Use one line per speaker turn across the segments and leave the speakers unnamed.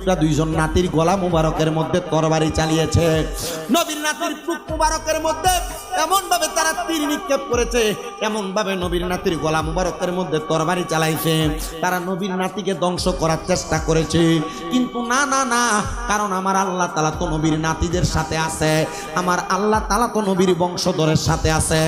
টুকরা দুইজন নাতির গলা মুবারকের মধ্যে তরবারি চালিয়েছে। নবীর নাতির পুক মুবারকের মধ্যে এমন ভাবে তারা তীর নিক্ষেপ করেছে এমন ভাবে নবীর নাতির গলা মুবারকের মধ্যে তরবারি চালাইছে। তারা নবীর নাতিকে ধ্বংস করার চেষ্টা করেছে। কিন্তু না না না, কারণ আমার আল্লাহ তালা তো নবীর নাতিদের সাথে আছে। আমার আল্লাহ তালা তো নবীর বংশধরের সাথে আছে।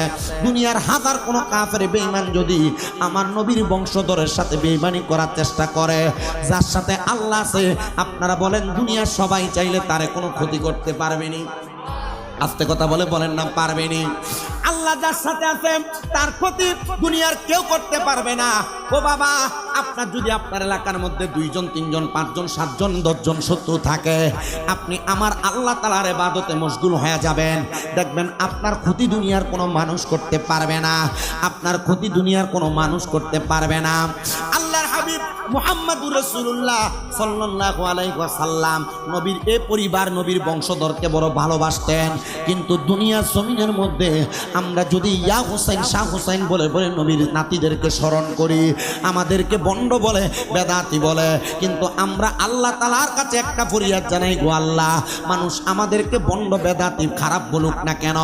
দুনিয়ার হাজার কোনো কাফের বেঈমান যদি আমার নবীর বংশধরের সাথে বেঈমানি করার চেষ্টা করে, যার সাথে আল্লাহ আছে আপনারা বলেন, দুনিয়ার সবাই চাইলে তারে কোনো ক্ষতি করতে পারবেনি। আস্তে কথা বলে বলেন না, পারবেনি। আল্লাহ যার সাথে আছে, তার ক্ষতি দুনিয়ার কেউ করতে পারবে না। ও বাবা, আপনার যদি আপনার এলাকার মধ্যে দুইজন, তিনজন, পাঁচজন, সাতজন, দশজন শত্রু থাকে, আপনি আমার আল্লাহ তালার এবাদতে মশগুল হয়ে যাবেন। দেখবেন আপনার ক্ষতি দুনিয়ার কোনো মানুষ করতে পারবে না। আপনার ক্ষতি দুনিয়ার কোনো মানুষ করতে পারবে না। মুহাম্মাদুর রাসূলুল্লাহ সাল্লাল্লাহু আলাইহি ওয়াসাল্লাম নবীর এ পরিবার নবীর বংশধরকে বড় ভালোবাসতেন। কিন্তু দুনিয়ার জমিনের মধ্যে আমরা যদি ইয়া হোসেন শাহ হোসেন বলে বলে নবীর নাতিদেরকে স্মরণ করি, আমাদেরকে বন্ড বলে, বেদাতি বলে, কিন্তু আমরা আল্লাহ তালার কাছে একটা ফরিয়াদ জানাই গো আল্লাহ, মানুষ আমাদেরকে বন্ড, বেদাতি, খারাপ বলুক না কেন?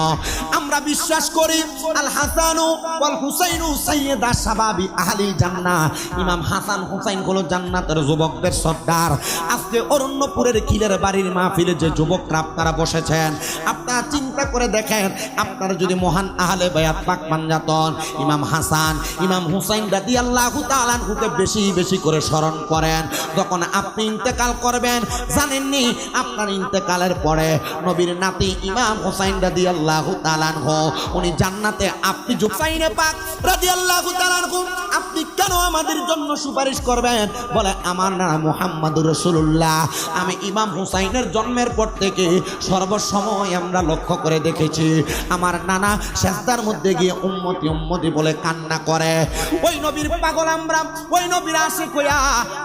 আমরা বিশ্বাস করি আল হাসানু ওয়াল হুসাইনু সাইয়্যিদা শাবাবি আহলিল জান্নাহ। ইমাম হাসান হুসাইন হলো জান্নাতের যুবকদের সর্দার। আজকে অরণ্যপুরের কিলের বাড়ির মাহফিলে যে যুবকরা আপনারা বসেছেন, আপনারা চিন্তা করে দেখেন, আপনারা যদি মহান আহলে বায়াত পাক পাঞ্জাতন ইমাম হাসান, ইমাম হুসাইন রাদি আল্লাহ তালানহুকে বেশি বেশি করে স্মরণ করেন। তখন আপনি ইন্তেকাল করবেন, জানেননি, আপনার ইন্তেকালের পরে নবীর নাতি ইমাম হুসাইন রাদি আল্লাহ তালানহু উনি জান্নাতে, আপনি জুসাইনে পাক রাদি আল্লাহ তালানহু আপনি কেন আমাদের জন্য সুপারিশ করবেন? বলে, আমার নাম মুহাম্মাদুর রসুল্লাহ আমি ইমাম হুসাইনের জন্মের পর থেকে সর্বসময় আমরা লক্ষ্য করে দেখেছি। আমার নানা শেষদার মধ্যে গিয়ে উম্মতি উম্মতি বলে কান্না করে। ওই নবীর পাগল আমরা, ওই নবীর আশে কইয়া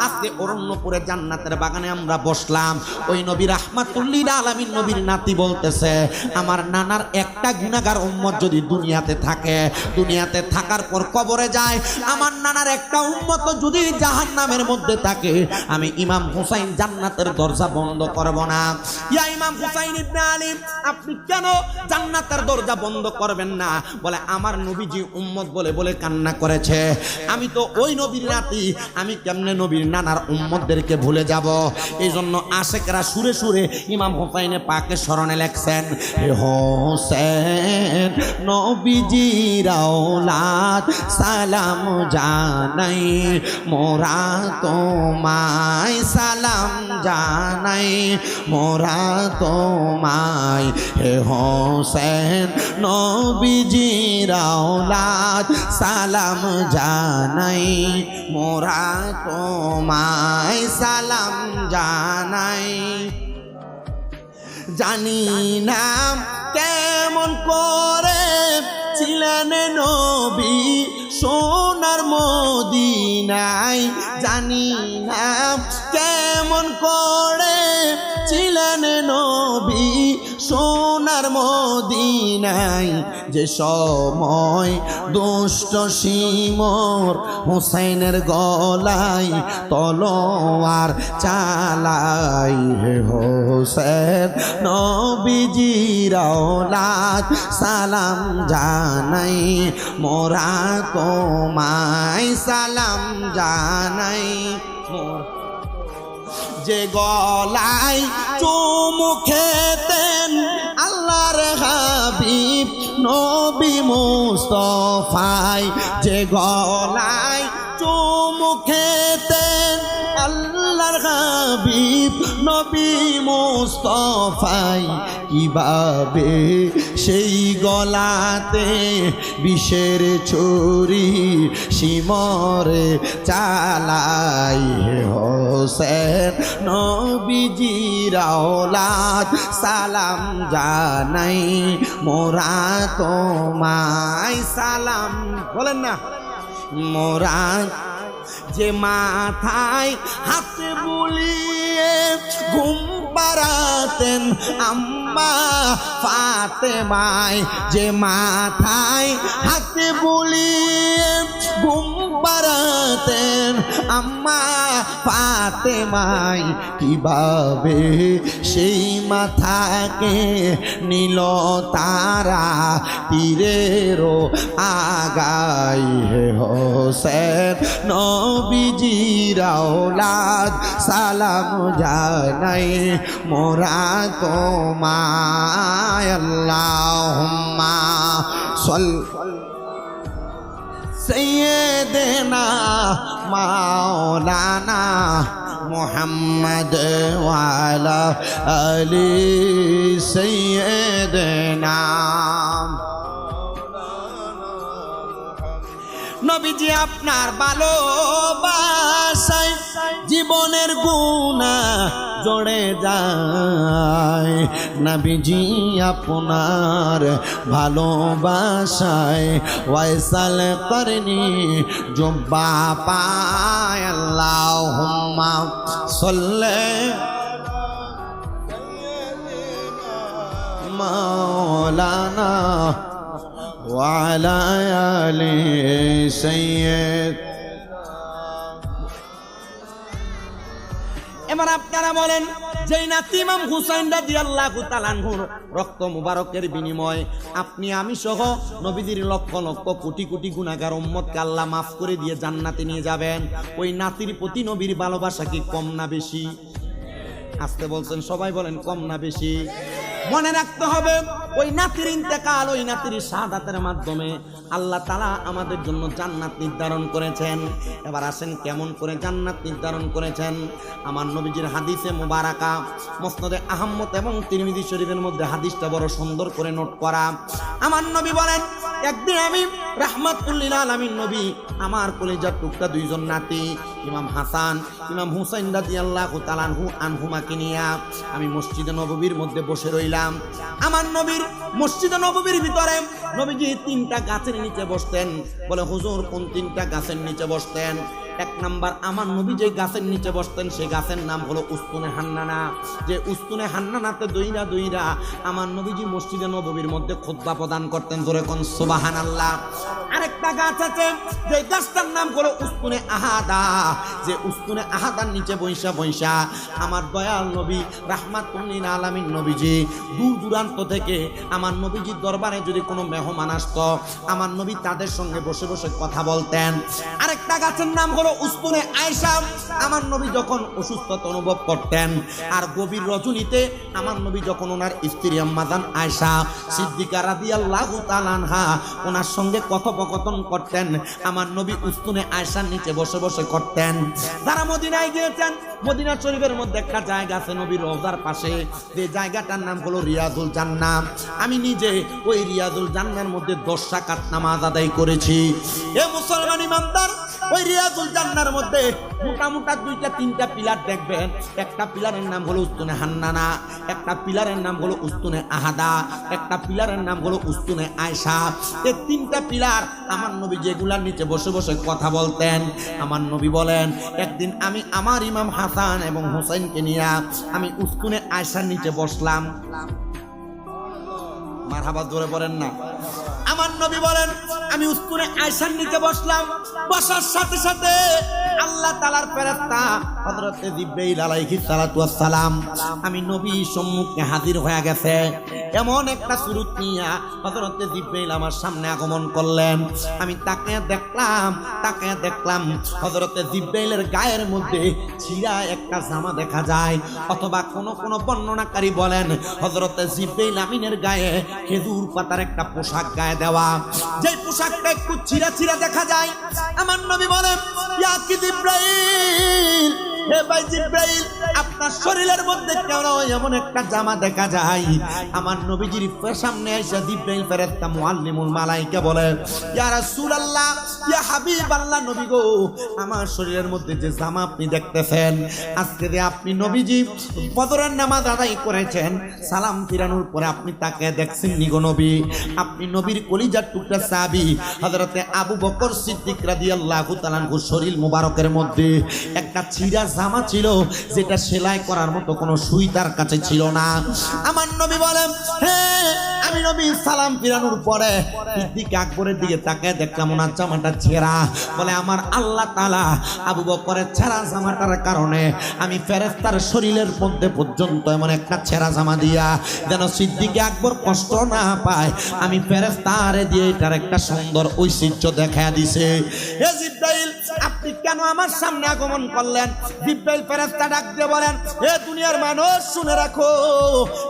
আজকে অরণ্যপুরে জান্নাতের বাগানে আমরা বসলাম। ওই নবীর আহমাতুল্লিল আলামিন নবীর নাতি বলতেছে, আমার নানার একটা গুণাগার উম্মত যদি দুনিয়াতে থাকে, দুনিয়াতে থাকার পর কবরে যায়। আমার নানার একটা উম্মত যদি জাহান নামের মধ্যে থাকে, আমি ইমাম হুসাইন জান্নাতের দরজা বন্ধ করব না। ইয়া ইমাম হুসাইন ইবনে আলী, আপনি কেন জান্নাতের দরজা বন্ধ করবেন না। বলে, আমার নবীজি উম্মত বলে বলে কান্না করেছে। আমি তো ওই নবীর নাতি। আমি কেমনে নবীর নানার উম্মতদেরকে ভুলে যাব? এই জন্য আশেকরা সুরে সুরে ইমাম হুসাইনে পাকে স্মরণে লেখছেন হোসেন নবীজির আওলাদ সালাম জানাই। মোরা তোমায় সালাম জানাই। মোরা তোমায়, হে হোসেন নবীজির আওলাদ, সালাম জানাই মোরা তোমায়, সালাম জানাই। জানি না কেমন করে ছিলেন নবী সোনার মদিনায়, জানি না কেমন করে ছিলেন নবী সোনার মদিনায় যে সময় দুষ্ট সিমর হুসাইনের গলায় তলোয়ার চালাই হোসেন নবীজির আওলাদ সালাম জানাই, মোরা তোমায় সালাম জানাই। মোর যে গলায় চুমু খেতেন আল্লাহর হাবিব নবী মুস্তফায়। যে গলায় চুমু খেতেন আল্লাহর হাবিব নবী মুস্তফাই কীভাবে সেই গলাতে বিষের ছুরি সিমরে চালাই? হোসেন নবীজির আওলাদ সালাম জানাই, মোরা তোমায় সালাম। বলেন না, মোরা যে মাথায় হাতে বুলিয়ে ঘুম পাড়াতেন আম্মা ফাতেমায় যে মাথায় হাতে বুলিয়ে ঘুম বাড়াতেন আম্মা ফাতেমাই কীভাবে সেই মাথাকে নীল তারা? তীরেরও আগাই হে হোসেন, নবীজির আওলাদ সালাম জানাই মোরা তোমায়। আল্লাহুম্মা সল سيدنا مولانا محمد وعلى آل سيدنا নবীজি আপনার ভালোবাসায় জীবনের গুণা জড়ে যায় নবীজি আপনার ভালোবাসায় ওয়াইসাল করনি জুব্বা পায় আল্লাহুম্মা সল্লে মাওলানা وعلى آل سيد এবার আপনারা বলেন যে নাতি ইমাম হুসাইন রাদিয়াল্লাহু তাআলার রক্ত মুবারকের বিনিময়ে আপনি, আমি সহ নবীদের লক্ষ লক্ষ কোটি কোটি গুনাহগার উম্মতকে আল্লাহ মাফ করে দিয়ে জান্নাতে নিয়ে যাবেন। ওই নাতির প্রতি নবীর ভালোবাসা কি কম না বেশি? আসতে বলছেন, সবাই বলেন কম না বেশি। মনে রাখতে হবে, ওই নাতির ইন্তেকাল, ওই নাতির শাহাদাতের মাধ্যমে আল্লাহ তালা আমাদের জন্য জান্নাত নির্ধারণ করেছেন। এবার আসেন কেমন করে জান্নাত নির্ধারণ করেছেন? আমার নবীজির হাদিসে মুবারাকা, মসনদে আহম্মদ এবং তিরমিজি শরীফের মধ্যে হাদিসটা বড় সুন্দর করে নোট করা। আমার নবী বলেন, একদিন আমি রাহমাতুল্লিল আলামিন নবী, আমার কলেজার টুকটা দুইজন নাতি ইমাম হাসান, ইমাম হুসাইন রাদিয়াল্লাহু তাআলাহু আনহুমাকে নিয়া আমি মসজিদে নববীর মধ্যে বসে রইলাম। আমার নবীর মসজিদে নববীর ভিতরে নবীজি তিনটা গাছের নিচে বসতেন। বলে, হুজুর, কোন তিনটা গাছের নিচে বসতেন? এক নাম্বার, আমার নবী যে গাছের নিচে বসতেন সেই গাছের নাম হলো উস্তুনে হান্নানা। যে উস্তুনে হান্নানাতে দইরা দইরা আমার নবীজি মসজিদে নববীর মধ্যে খুতবা প্রদান করতেন, জোরে কোন সুবাহান আল্লাহ আরেকটা গাছ আছে, যে গাছটার নাম হলো উস্তুনে আহাদা। যে উস্তুনে আহাদার নিচে বৈশা বৈশা, আমার দয়াল নবী রাহমাতুল্লিন আলামিন নবীজি, দূর দূরান্ত থেকে আমার নবীজির দরবারে যদি কোনো মেহমান আসতো, আমার নবী তাদের সঙ্গে বসে বসে কথা বলতেন। আরেকটা গাছের নাম হলো উস্তুনে আয়সা আমার নবী যখন অসুস্থতা অনুভব করতেন, আর গভীর রজনীতে আমার নবী যখন ওনার স্ত্রী আম্মাদান আয়সা সিদ্দিকা রাদিয়াল্লাহু তাআলাহা ওনার সঙ্গে কথোপকথন করতেন, আমার নবী উস্তুনে আয়সার নিচে বসে বসে করতেন। যারা মদিনায় গিয়েছেন, মদিনা শরীফের মধ্যে একটা জায়গা আছে নবীর রওজার পাশে, যে জায়গাটার নাম হলো রিয়াজুল জান্নাহ আমি নিজে ওই রিয়াজুল জান্নার মধ্যে দশ রাকাত নামাজ আদায় করেছি। এ মুসলমান ইমানদার ওই রিয়াজুল জান্নার মধ্যে মোটা মোটা দুইটা, তিনটা পিলার দেখবেন। একটা পিলারের নাম হলো উস্তুনে হান্নানা, একটা পিলারের নাম হলো উস্তুনে আহাদা, একটা পিলারের নাম হলো উস্তুনে আয়সা এই তিনটা পিলার আমার নবী যেগুলার নিচে বসে বসে কথা বলতেন, আমার নবী বলেন, একদিন আমি আমার ইমাম হাসান এবং হোসেনকে নিয়ে আমি উস্তুনে আয়সার নিচে বসলাম। মারহাবা ধরে পড়েন না। আমার নবী বলেন, আমি উস্তুনে আয়সার নিতে বসলাম, বসার সাথে সাথে আল্লাহ তালার ফেরেস্তা হযরতে জিব্রাইল আলাইহিস সালাতু সালাম আমি নবী সম্মুখে হাজির হয়ে গেছে। এমন একটা সুরুত নিয়া হযরতে জিব্রাইল আমার সামনে আগমন করলেন। আমি তাকে দেখলাম তাকে দেখলাম, হযরতে জিব্রাইলের গায়ের মধ্যে ছিঁড়া একটা জামা দেখা যায়। অথবা কোন কোন বর্ণনাকারী বলেন, হযরতে জিব্রাইল আমিনের গায়ে খেজুর পাতার একটা পোশাক গায়ে দেওয়া। যে পোশাকটা একটু ছিঁড়া ছিঁড়া দেখা যায়, আমার নবী বলেন, ইয়া কি জিব্রাইল? আপনার শরীরের মধ্যে এমন একটা জামা দেখা যায়? আমার নবীজির সামনে এসে বলে, ইয়া নবী গো, আমার শরীরের মধ্যে যে জামা আপনি দেখতেছেন, আজকে যে আপনি নবীজি বদরের নামাজ আদায় করেছেন, সালাম ফিরানোর পরে আপনি তাকে দেখছেন নিগো নবী? আপনি নবীর কলিজার টুকরা সাহাবী, হযরতে আবু বকর সিদ্দিক রাদিয়াল্লাহু তাআলার শরীর মুবারকের মধ্যে একটা ছিঁড়া জামা ছিল, যেটা সেলাই করার মতো কোনো সুই তার কাছে ছিল না। আমার নবী বলেন আমি নবী সালাম ফিরানোর পরে দিকে আকবরের দিকে তাকায় দেখলাম ওনার জামাটা ছেঁড়া। বলে, আমার আল্লাহ তালা আবু বকরের ছেঁড়া জামাটার কারণে আমি ফেরেস্তার শরীরের মধ্যে পর্যন্ত এমন একটা ছেঁড়া জামা দিয়া যেন সিদ্দিকে আকবর কষ্ট না পায়, আমি ফেরেস্তারে দিয়ে এটার একটা সুন্দর ঐশ্বর্য দেখা দিছে। আপনি কেন আমার সামনে আগমন করলেন? জিব্রাইল ফেরেস্তা ডাক দিয়ে বলেন, এ দুনিয়ার মানুষ, শুনে রাখো,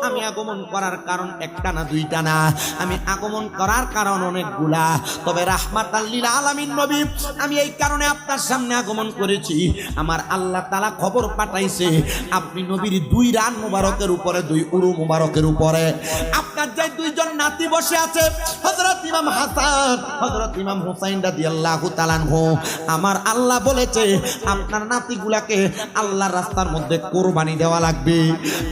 আমি আগমন করার কারণ একটা না দুইটা না। আমি আগমন করার কারণ অনেকগুলা। তবে রাহমাত আল্লিল আলামিন নবী, আমি এই কারণে আপনার সামনে আগমন করেছি। আমার আল্লাহ তালা খবর পাঠাইছে, আপনি নবীর দুই রান মুবারকের উপরে, দুই উরু মুবারকের উপরে। আপনার যে দুইজন নাতি বসে আছে, হযরত ইমাম হাসান, হযরত ইমাম হুসাইন রাদিয়াল্লাহু তাআলা আমার আল্লাহ বলেছে, আপনার নাতিগুলাকে আল্লাহর রাস্তার মধ্যে কোরবানি দেওয়া লাগবে।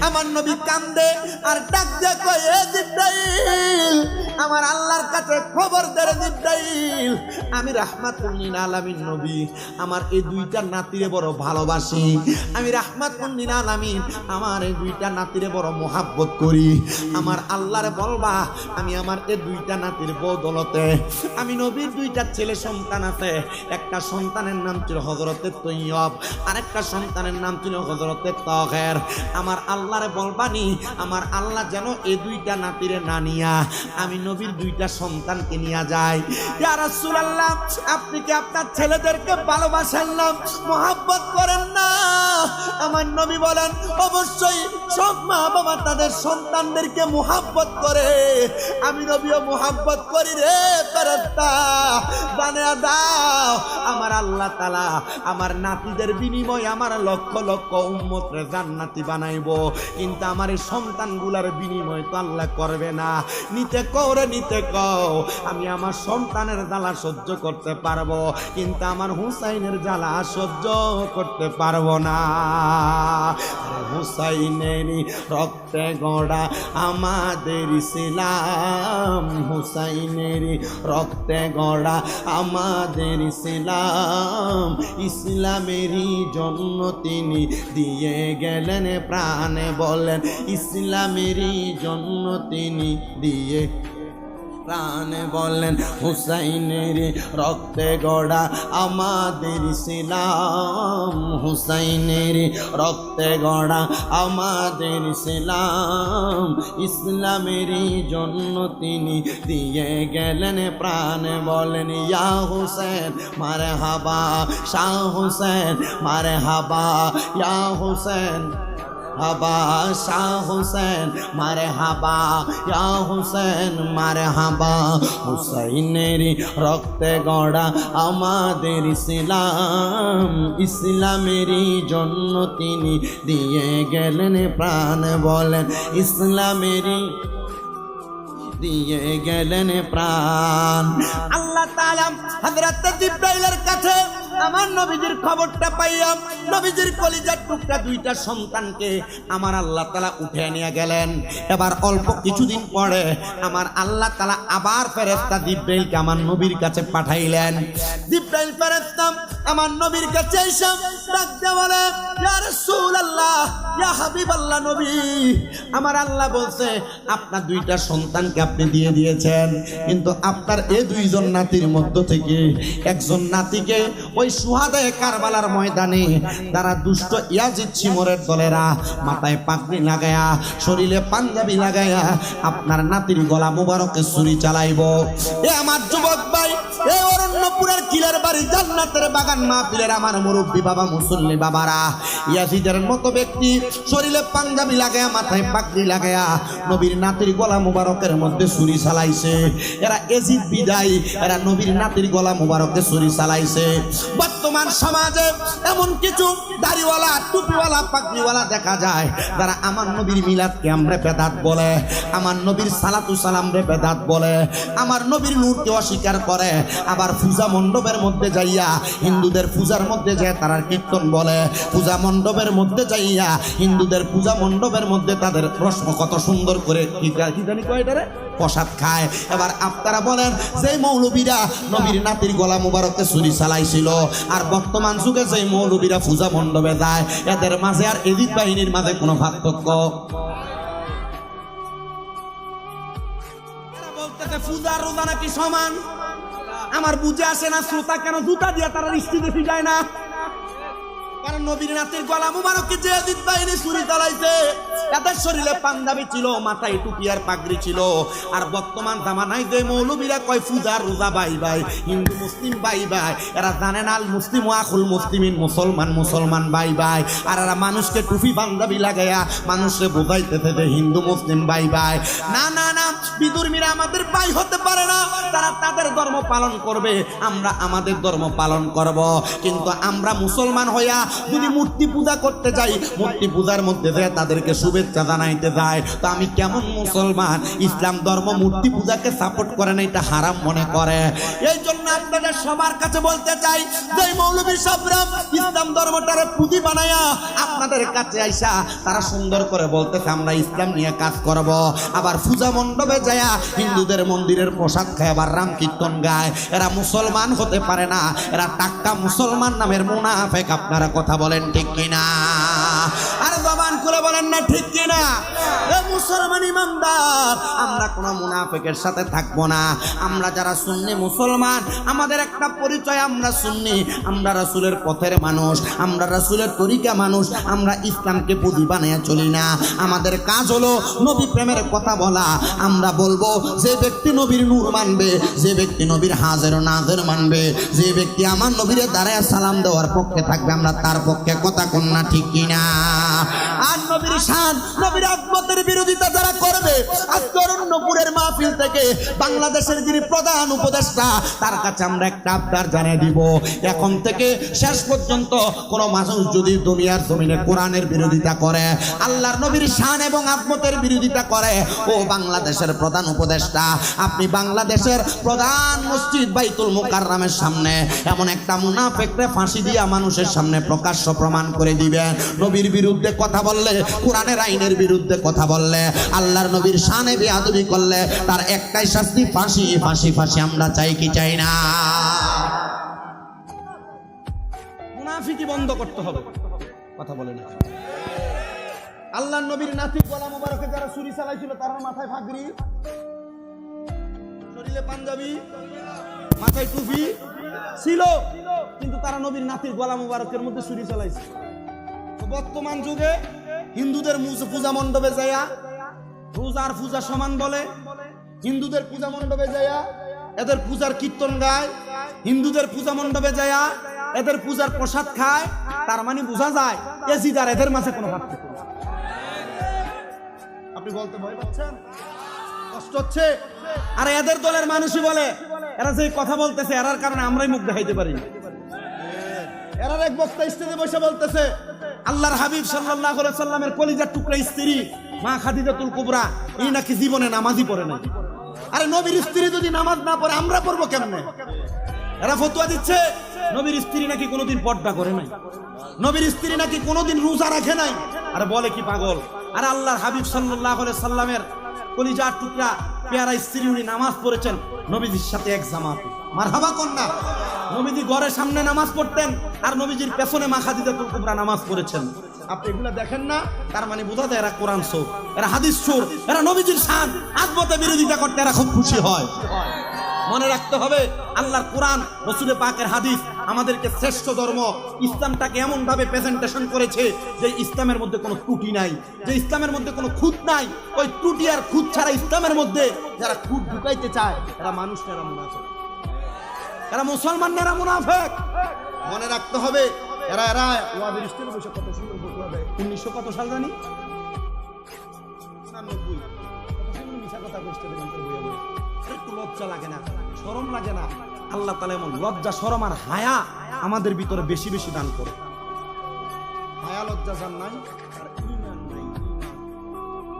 আমার নবী কান্দে আর ডাক দিয়ে আমার আল্লাহর কাছে খবর দে জিব্রাইল। আমি রাহমাতুল্লিল আলামিন নবী, আমার এই দুইটা নাতিরে বড় ভালোবাসি। আমি রাহমাতুল্লিল আলামিন, আমার এই দুইটা নাতিরে বড় মোহাব্বত করি। আমার আল্লাহরে বলবা, আমি আমার এই দুইটা নাতির বদলতে। আমি নবীর দুইটা ছেলে সন্তান আছে, একটা সন্তানের নাম ছিল হজরতে তৈয়ব। আরেকটা সন্তানের নাম ছিল হজরতে তহের। আমার আল্লাহরে বলবানি আমার আল্লাহ যেন এই দুইটা নাতিরে না নিয়া, আমি নবীর দুইটা সন্তানকে নিয়ে যাই। ইয়া রাসূলুল্লাহ, আপনি কি আপনার ছেলেদেরকে ভালোবাসেন না? মোহাব্বত করেন না? আমার নবী বলেন, অবশ্যই সব মা বাবা তাদের সন্তানদেরকে মোহাব্বত করে। আমি নবীও মোহাব্বত করি রে ফেরেস্তা বানিয়ে দাও, আমার আল্লাহ তালা, আমার নাতিদের বিনিময়ে আমার লক্ষ লক্ষ উম্মত রে জান্নাতি বানাইবো। কিন্তু আমার এই সন্তানগুলার বিনিময় তো আল্লাহ করবে না। নিতে কৌরে নিতে কও। আমি আমার সন্তানের জ্বালা সহ্য করতে পারব, কিন্তু আমার হুসাইনের জ্বালা সহ্য করতে পারব না। আরে হুসাইনেরই রক্তে গড়া আমাদের ইসলাম। হুসাইনেরই রক্তে গড়া আমাদের ইসলাম। ইসলামেরই জন্য তিনি দিয়ে গেলেন প্রাণে বলেন ইসলামেরই জন্য তিনি দিয়ে প্রাণে বলেন, হুসাইনের রক্তে গড়া আমাদের ইসলাম। হুসাইনের রক্তে গড়া আমাদের ইসলাম। ইসলামেরই জন্য তিনি দিয়ে গেলেন প্রাণে বলেন, ইয়া হুসেন মারে হাবা শাহ হুসেন মারে হাবা ইয়া হুসেন। হাবা শাহ হুসেন মারে হাবা ইয়া হুসেন মারে হাবা হুসাইনের রক্তে গড়া আমাদের ইসলাম, ইসলামেরই জন্য তিনি দিয়ে গেলেন প্রাণ বলেন। ইসলামেরই দিয়ে গেলেন প্রাণ। আল্লাহ তাআলা হযরত জিব্রাইলের কাছে আমার নবীজির খবরটা পাইয়াম। নবীজির কলিজার টুকটা দুইটা সন্তানকে আমার আল্লাহ তালা উঠে নিয়ে গেলেন। এবার অল্প কিছুদিন পরে আমার আল্লাহ তালা আবার ফেরেস্তা দিব্রাইলকে আমার নবীর কাছে পাঠাইলেন। দিব্রাইল ফেরেস্তা আমার নবীর কাছে বলে আমার আল্লাহ বলছে, আপনার দুইটা সন্তানকে আপনি দিয়ে দিয়েছেন, কিন্তু আপনার এই দুইজন নাতির মধ্য থেকে একজন নাতিকে ওই সুহাদায় কারবালার ময়দানে তারা দুষ্ট ইয়াজিদ ছিমরের দলেরা মাথায় পাগড়ি লাগায়া, শরীরে পাঞ্জাবি লাগায়া আপনার নাতির গলা মুবারকে ছুরি চালাইব। এ আমার যুবক ভাই, এ অরণ্যপুরের কিলের বাড়ি জান্নাতের বাগান মাহফিলের আমার মুরব্বী বাবা, মুসল্লি বাবারা। ইয়াজিদের মতো ব্যক্তি, শরীরে পাঞ্জাবি লাগায়া, মাথায় পাগড়ি লাগায়া, নবীর নাতির গলা মুবারকের মধ্যে ছুরি চালাইছে। এরা এজিদ বিদায়, এরা নবীর নাতির গলা মুবারকে ছুরি চালাইছে। বর্তমান সমাজে এমন কিছু দাড়িওয়ালা, টুপিওয়ালা, পাগড়িওয়ালা দেখা যায়, যারা আমার নবীর মিলাদকে আমরা বেদাত বলে, আমার নবীর সালাতু সালাম রে বেদাত বলে, আমার নবীর নূরকে অস্বীকার করে, আবার পূজা মণ্ডপের মধ্যে যাইয়া হিন্দুদের পূজার মধ্যে যায় তারা কীর্তন বলে, পূজা মণ্ডপের মধ্যে যাইয়া হিন্দুদের পূজা মণ্ডপের মধ্যে তাদের প্রশ্ন কত সুন্দর করে কি জানি কয় এটারে প্রসাদ খায়। এবার আপনারা বলেন সেই মৌলবীরা নবীর নাতির গলা মুবারককে ছুরি চালাইছিল, আর বর্তমান যুগে সেই মৌলবীরা পূজা মণ্ডপে যায়, এদের মাঝে আর এদিক বাহিনীর মাঝে কোনো পার্থক্য? পূজা আমার বুঝে আসে না, শ্রোতা কেন জুতা দিয়ে তারা দৃষ্টি দেখি যায় না? কারণ নবীর নাতির গলা মুবারককে যে জিত বাহিনী ছুরি চালাইছে এদের শরীরে পাঞ্জাবি ছিল, মাথায় টুপি আর পাগড়ি ছিল। আর বর্তমান জামানায় যে মৌলবীরা কয়, পূজা, রোজা, বাই বাই, হিন্দু, মুসলিম, বাই বাই। এরা জানেন আল মুসলিম আখুল মুসলিমিন, মুসলমান মুসলমান, বাই বাই। আর এরা মানুষকে টুপি, পাঞ্জাবি লাগাইয়া মানুষকে বোঝাইতেছে যে হিন্দু, মুসলিম, বাই বাই। না না না, বিদুর্মীরা আমাদের বাই হতে পারে না। তারা তাদের ধর্ম পালন করবে, আমরা আমাদের ধর্ম পালন করব। কিন্তু আমরা মুসলমান হইয়া যদি মূর্তি পূজা করতে যাই, মূর্তি পূজার মধ্যে যে তাদেরকে শুভেচ্ছা জানাইতে যায়, তো আমি কেমন মুসলমান? ইসলাম ধর্ম মূর্তি পূজাকে সাপোর্ট করে না, এটা হারাম মনে করে। এই জন্য আপনাদের সবার কাছে বলতে চাই, যে মৌলবী সাবরাম, ইসলাম ধর্মটারে পুঁজি বানায়া আপনাদের কাছে আইসা তারা সুন্দর করে বলতেছে, আমরা ইসলাম নিয়ে কাজ করব। আবার পূজা মণ্ডপে যায়া হিন্দুদের মন্দিরের প্রসাদ খায়, আবার রাম কীর্তন গায়। এরা মুসলমান হতে পারে না, এরা টাক্কা মুসলমান নামের মুনাফেক, আপনারা কথা বলেন ঠিক কিনা? করে বলেন না, ঠিক কিনা? মুসলমান ইমানদার, আমরা কোনো মুনাফেকের সাথে থাকব না। আমরা যারা সুন্নি মুসলমান, আমাদের একটা পরিচয়, আমরা সুন্নি। আমরা রাসূলের পথের মানুষ, আমরা রাসূলের তরিকা মানুষ, আমরা ইসলামকে পুঁজি বানিয়ে চলি না। আমাদের কাজ হলো নবী প্রেমের কথা বলা। আমরা বলব, যে ব্যক্তি নবীর নূর মানবে, যে ব্যক্তি নবীর হাজের নাজের মানবে, যে ব্যক্তি আমার নবীরে দাঁড়ায় সালাম দেওয়ার পক্ষে থাকবে, আমরা তার পক্ষে কথা কন্যা ঠিক কিনা? আর নবীর শান নবীর আকমতের বিরোধিতা যারা করবে আজকে অরণ্যপুরের মাহফিল থেকে বাংলাদেশের যিনি প্রধান উপদেষ্টা, তার কাছে আমরা একটা আবদার জানিয়ে দিব। এখন থেকে শেষ পর্যন্ত কোনো মানুষ যদি দুনিয়ার জমিনে কোরআনের বিরোধিতা করে, আল্লাহর নবীর শান এবং আত্মতের বিরোধিতা করে, ও বাংলাদেশের প্রধান উপদেষ্টা, আপনি বাংলাদেশের প্রধান মসজিদ বাইতুল মুকাররামের সামনে এমন একটা মুনাফেকরে ফাঁসি দিয়া মানুষের সামনে প্রকাশ্য প্রমাণ করে দিবেন। নবীর বিরুদ্ধে কথা বললে, কোরআনের আইনের বিরুদ্ধে কথা বললে, আল্লাহর নবীর শানে বেয়াদবি করলে, তার একটাই শাস্তি, ফাঁসি। ফাঁসি ফাঁসি আমরা চাই কি চাই না? মুনাফিকি বন্ধ করতে হবে। কথা বলে না। আল্লাহ নবীর নাতি গলা মোবারকে যারা ছুরি চালাইছিল, তার মাথায় ফাগরি শরীরে পাঞ্জাবি, মাথায় টুপি ছিল, কিন্তু তারা নবীর নাতির গলা মোবারকের মধ্যে ছুরি চালাইছে। বর্তমান যুগে হিন্দুদের পূজা মণ্ডপে যায়া রোজার পূজা সমান বলে। হিন্দুদের পূজা মণ্ডপে যায়া এদের পূজার কীর্তন গায়। হিন্দুদের পূজা মণ্ডপে যায়া এদের পূজার প্রসাদ খায়। তার মানে বোঝা যায় এসিদ আর এদের মাঝে কোনো পার্থক্য আপনি বলতে ভয় পাচ্ছেন? কষ্ট হচ্ছে? আর এদের দলের মানুষই বলে, এরা যে কথা বলতেছে, এরার কারণে আমরাই মুখ দেখাইতে পারি। এরার এক বক্তা স্টেজে বসে বলতেছে আল্লাহর হাবিব আলাইহি সাল্লামের কলিজার টুকরা স্ত্রী, মা খাদিজাতুল কুবরা, এই নাকি জীবনে নামাজই পড়ে না আরে নবীর স্ত্রী যদি নামাজ না পড়ে, আমরা পড়ব কেমনে? এরা ফতুয়া দিচ্ছে, নবীর স্ত্রী নাকি কোনোদিন পর্দা করে নাই? নবীর স্ত্রী নাকি কোনোদিন রোজা রাখে নাই? আর বলে কি পাগল? আর আল্লাহর হাবিব আলাইহি সাল্লামের কলিজার টুকরা, পেয়ারা স্ত্রী উনি নামাজ পড়েছেন, নবীজির সাথে এক জামাতে। মারহাবা কন্যা। নবীজি ঘরের সামনে নামাজ পড়তেন, আর নবীজির পেছনে মাখা দিতে কুবরা নামাজ পড়েছেন। আপনি দেখেন না, তার মানে বোঝা যায় এরা কোরআন চোর এরা হাদিস চোর এরা নবীজির শান। আজমতে বিরোধিতা করতে এরা খুব খুশি হয়। মনে রাখতে হবে, আল্লাহর কোরআন, রসুলের পাকের হাদিস, আমাদেরকে শ্রেষ্ঠ ধর্ম। ইসলামটাকে এমন ভাবে প্রেজেন্টেশন করেছে যে ইসলামের মধ্যে কোনো ত্রুটি নাই, যে ইসলামের মধ্যে কোনো খুঁত নাই। ওই ত্রুটি আর খুঁত ছাড়া ইসলামের মধ্যে যারা খুঁত ঢুকাইতে চায়, এরা মানুষ এরা মুনাফেক। এরা মুসলমান এরা মুনাফেক। মনে রাখতে হবে এরা এরা ওয়াদের স্টেজে বসে কত সুন্দর ফটো হবে। উনিশশো কত সাল জানি? লজ্জা লাগে না শরম লাগে না। আল্লাহ তালা এমন লজ্জা শরম আর হায়া আমাদের ভিতরে বেশি বেশি দান করে। হায়া লজ্জা যার নাই তার ইমান নাই।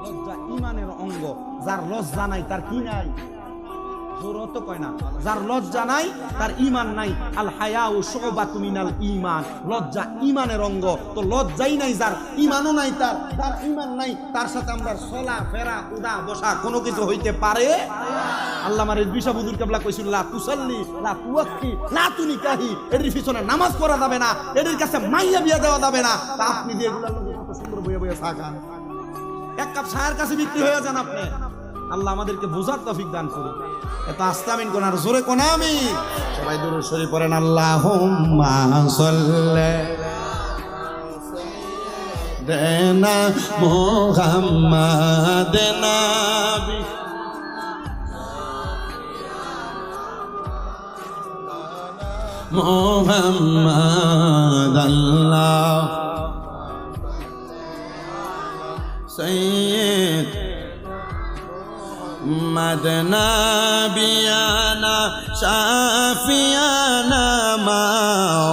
লজ্জা ইমানের অঙ্গ যার লজ্জা নাই তার কি নাই? জোরও তো কয় না। যার লজ্জা নাই, তার ইমান নাই। আল হায়া ও ইমান লজ্জা ইমানের অঙ্গ। তো লজ্জাই নাই যার ইমানও নাই তার যার ইমান নাই। তার সাথে আমরা চলা, ফেরা, উদা, বসা কোনো কিছু হইতে পারে? আল্লাহ বুজুর কেবলা কইছিল, লা তুসাল্লি, লা তুয়াক্কি লা তুনিকাহি। এর পিছনে নামাজ পড়া যাবে না এদের কাছে মাইয়া বিয়া দেওয়া যাবে না। তা আপনি দিয়ে সুন্দর বইয়া বইয়া এক কাপ চায়ের কাছে বিক্রি হয়ে যান আপনি। আল্লাহ আমাদেরকে বোঝার তফিক দান করুন এত আস্তামিন কোন আর জোরে কোন আমি? সবাই দূর সরি পড়েন আল্লাহ দেনা মোহাম্মদ নাবি মোহাম্মদ আল্লাহ সৈয়দ মদনা বিয়ানা শাফিয়ানা মাও।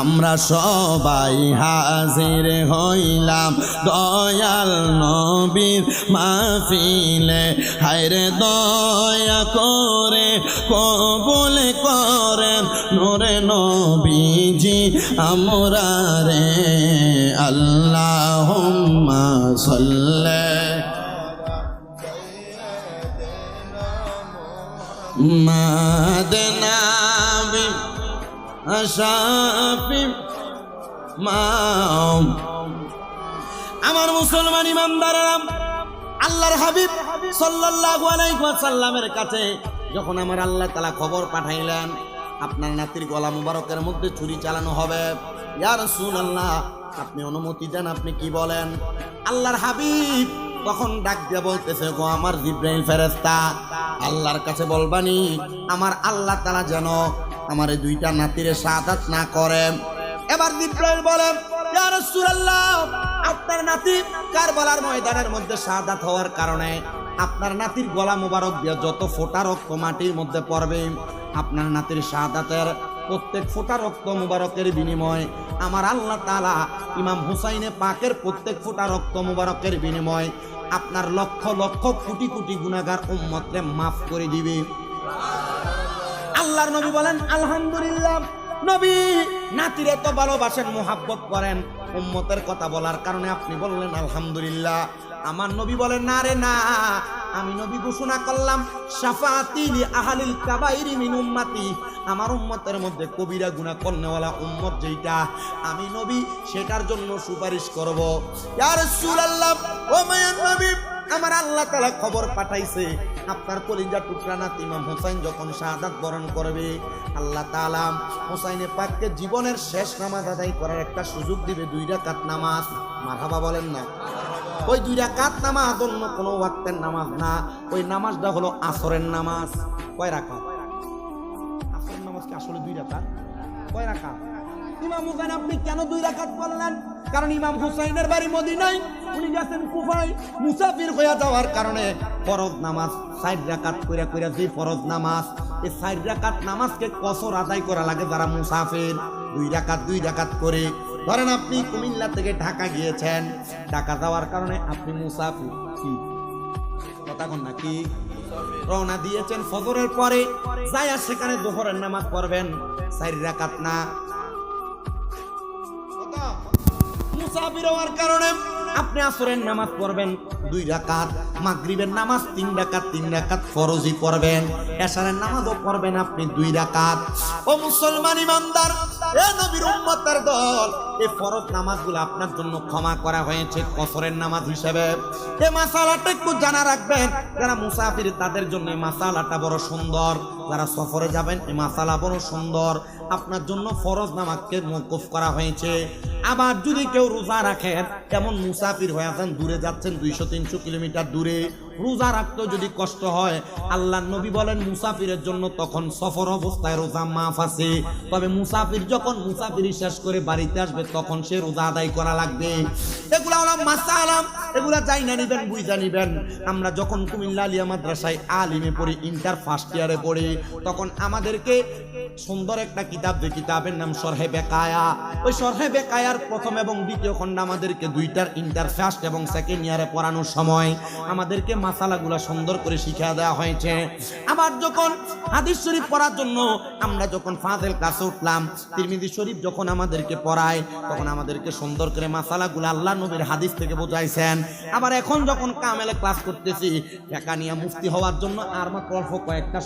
আমরা সবাই হাজির হইলাম দয়াল নবীর মাহফিলে। হায়রে দয়া করে কবুল করেন নোরে নবীজি আমরা রে। আল্লাহ সাল্লে। মাদনাবি আশাফি মাও আমার মুসলমান ইমানদারেরা, আল্লাহর হাবিব সাল্লাল্লাহু আলাইহি ওয়াসাল্লামের কাছে যখন আমার আল্লাহ তাআলা খবর পাঠাইলেন, আপনার নাতির গলা মুবারকের মধ্যে ছুরি চালানো হবে। ইয়া রাসূলুল্লাহ, আপনি অনুমতি দেন, আপনি কি বলেন? আল্লাহর হাবিব তখন ডাক দিয়ে বলতেছে, গো আমার জিব্রাইল ফেরেস্তা আল্লাহর কাছে বলবানি, আমার আল্লাহ তারা যেন আমার দুইটা নাতিরে সাদাত না করে। এবার জিব্রাইল বলেন আপনার নাতি কারবালার ময়দানের মধ্যে সাদাত হওয়ার কারণে আপনার নাতির গলা মোবারক দিয়ে যত ফোঁটা রক্ত মাটির মধ্যে পড়বে, আপনার নাতির শাহাদাতের প্রত্যেক ফোঁটা রক্ত মুবারকের বিনিময়, আমার আল্লাহ তাআলা ইমাম হুসাইনে পাকের প্রত্যেক ফোঁটা রক্ত মুবারকের বিনিময় আপনার লক্ষ লক্ষ কোটি কোটি গুণাগার উম্মতরে মাফ করে দিবে। আল্লাহর নবী বলেন, আলহামদুলিল্লাহ। নবী নাতিরে তো ভালোবাসেন, মোহাব্বত করেন। উম্মতের কথা বলার কারণে আপনি বললেন, আলহামদুলিল্লাহ। আমার নবী বলেন, না রে, না। আমি নবী ঘোষণা করলাম সাফাতিলি আহালিল কাবাইরি মিন উম্মতি। আমার উম্মতের মধ্যে কবিরা গুনাহ করনেওয়ালা উম্মত যেটা আমি নবী সেটার জন্য সুপারিশ করব। ইয়া রাসূলুল্লাহ, ও মায়ান নবী, আমার আল্লাহ তালা খবর পাঠাইছে, আপনার কলিজা টুকরা নাতি ইমাম হোসাইন যখন শাহাদাত বরণ করবে, আল্লাহ তাআলা হোসাইনে পাককে জীবনের শেষ নামাজ আদায় করার একটা সুযোগ দিবে, দুই রাকাত নামাজ। মারহাবা বলেন না। ওই দুই রাকাত নামাজ অন্য কোনো ওয়াক্তের নামাজ না। ওই নামাজটা হলো আসরের নামাজ। কয় রাকাত? আসরের নামাজ কি আসলে দুই রাকাত? কয় রাকাত? ইমাম হুসাইন, আপনি কেন দুই রাকাত বললেন কারণ ইমাম হুসাইনের বাড়ি মদিনায় উনি গেছেন কুফায়, মুসাফির হয়ে যাওয়ার কারণে ফরজ নামাজ সাইড রাকাত কইরা কইরা যে ফরজ নামাজ, এই সাইড রাকাত নামাজকে কসর আদায় করা লাগে যারা মুসাফির। দুই রাকাত দুই রাকাত করে ধরেন আপনি কুমিল্লা থেকে ঢাকা গিয়েছেন। ঢাকা যাওয়ার কারণে আপনি মুসাফির। কি? কথা নাকি রওনা দিয়েছেন ফজরের পরে যাই আর সেখানে দুপুরের নামাজ পড়বেন। চারি রাকাত না। মুসাফির হওয়ার কারণে আপনি আসরের নামাজ পড়বেন দুই রাকাত, মাগরিবের নামাজ তিন রাকাত তিন রাকাত ফরজি পড়বেন। এশারের নামাজও পড়বেন আপনি দুই রাকাত। ও মুসলমান ইমানদার, এ নবীর উম্মতের দল এই ফরজ নামাজগুলো আপনার জন্য ক্ষমা করা হয়েছে কসরের নামাজ হিসেবে। এই মাসালাটা একটু জানা রাখবেন, যারা মুসাফির তাদের জন্য এই মাসালাটা বড় সুন্দর, যারা সফরে যাবেন এই মাসালা বড় সুন্দর। আপনার জন্য ফরজ নামাজকে মৌকুফ করা হয়েছে। আবার যদি কেউ রোজা রাখেন তেমন মুসাফির হয়ে আছেন, দূরে যাচ্ছেন, দুইশো, তিনশো কিলোমিটার দূরে, রোজা রাখতেও যদি কষ্ট হয়, আল্লাহ নবী বলেন, মুসাফিরের জন্য তখন সফর অবস্থায় রোজা মাফ আছে। তবে মুসাফির যখন মুসাফিরি শেষ করে বাড়িতে আসবে, তখন সে রোজা আদায় করা লাগবে। এগুলা হলো মাসালাম। এগুলা যাই না নিবেন, বুঝা নিবেন। আমরা যখন কুমিল্লা আলিয়া মাদ্রাসায় আলিমে পড়ি ইন্টার ফার্স্ট ইয়ারে পড়ি, তখন আমাদেরকে সুন্দর একটা কিতাব যে কিতাবের নাম সরহে বেকায়া। ওই সরহে বেকায়ার প্রথম এবং দ্বিতীয় খণ্ড আমাদেরকে দুইটার ইন্টার ফার্স্ট এবং সেকেন্ড ইয়ারে পড়ানোর সময় আমাদেরকে মাসালাগুলা সুন্দর করে শিখিয়ে দেওয়া হয়েছে। আবার যখন হাদিস শরীফ পড়ার জন্য আমরা যখন ফাজেল কাছে উঠলাম, তিরমিজি শরীফ যখন আমাদেরকে পড়ায়, তখন আমাদেরকে সুন্দর করে মাসালাগুলো আল্লাহ নবীর হাদিস থেকে বোঝাইছেন। আবার এখন যখন কামেলে ক্লাস করতেছি একা নিয়ে মুক্তি হওয়ার জন্য আর অল্প কয়েকটা